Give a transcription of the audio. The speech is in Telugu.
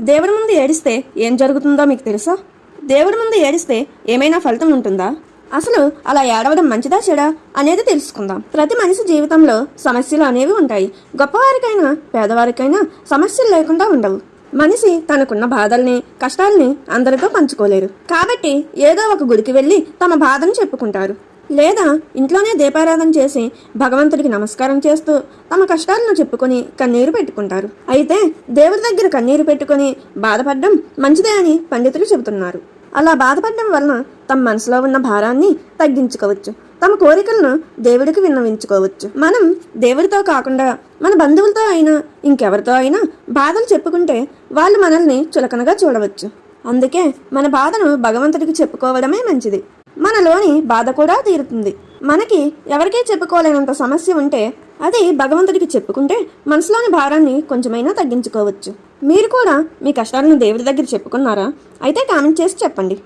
దేవుడి ముందు ఏడిస్తే ఏం జరుగుతుందో మీకు తెలుసా? దేవుడి ముందు ఏడిస్తే ఏమైనా ఫలితం ఉంటుందా? అసలు అలా ఏడవడం మంచిదా చెడా? అనేది తెలుసుకుందాం. ప్రతి మనిషి జీవితంలో సమస్యలు అనేవి ఉంటాయి. గొప్పవారికైనా పేదవారికైనా సమస్యలు లేకుండా ఉండవు. మనిషి తనకున్న బాధల్ని కష్టాల్ని అందరితో పంచుకోలేరు. కాబట్టి ఏదో ఒక గుడికి వెళ్ళి తమ బాధను చెప్పుకుంటారు. లేదా ఇంట్లోనే దీపారాధన చేసి భగవంతుడికి నమస్కారం చేస్తూ తమ కష్టాలను చెప్పుకొని కన్నీరు పెట్టుకుంటారు. అయితే దేవుడి దగ్గర కన్నీరు పెట్టుకొని బాధపడడం మంచిదే అని పండితులు చెబుతున్నారు. అలా బాధపడడం వలన తమ మనసులో ఉన్న భారాన్ని తగ్గించుకోవచ్చు. తమ కోరికలను దేవుడికి విన్నవించుకోవచ్చు. మనం దేవుడితో కాకుండా మన బంధువులతో అయినా ఇంకెవరితో అయినా బాధలు చెప్పుకుంటే వాళ్ళు మనల్ని చులకనగా చూడవచ్చు. అందుకే మన బాధను భగవంతుడికి చెప్పుకోవడమే మంచిది. మనలోని బాధ కూడా తీరుతుంది. మనకి ఎవరికీ చెప్పుకోలేనంత సమస్య ఉంటే అది భగవంతుడికి చెప్పుకుంటే మనసులోని భారాన్ని కొంచెమైనా తగ్గించుకోవచ్చు. మీరు కూడా మీ కష్టాలను దేవుడి దగ్గర చెప్పుకున్నారా? అయితే కామెంట్ చేసి చెప్పండి.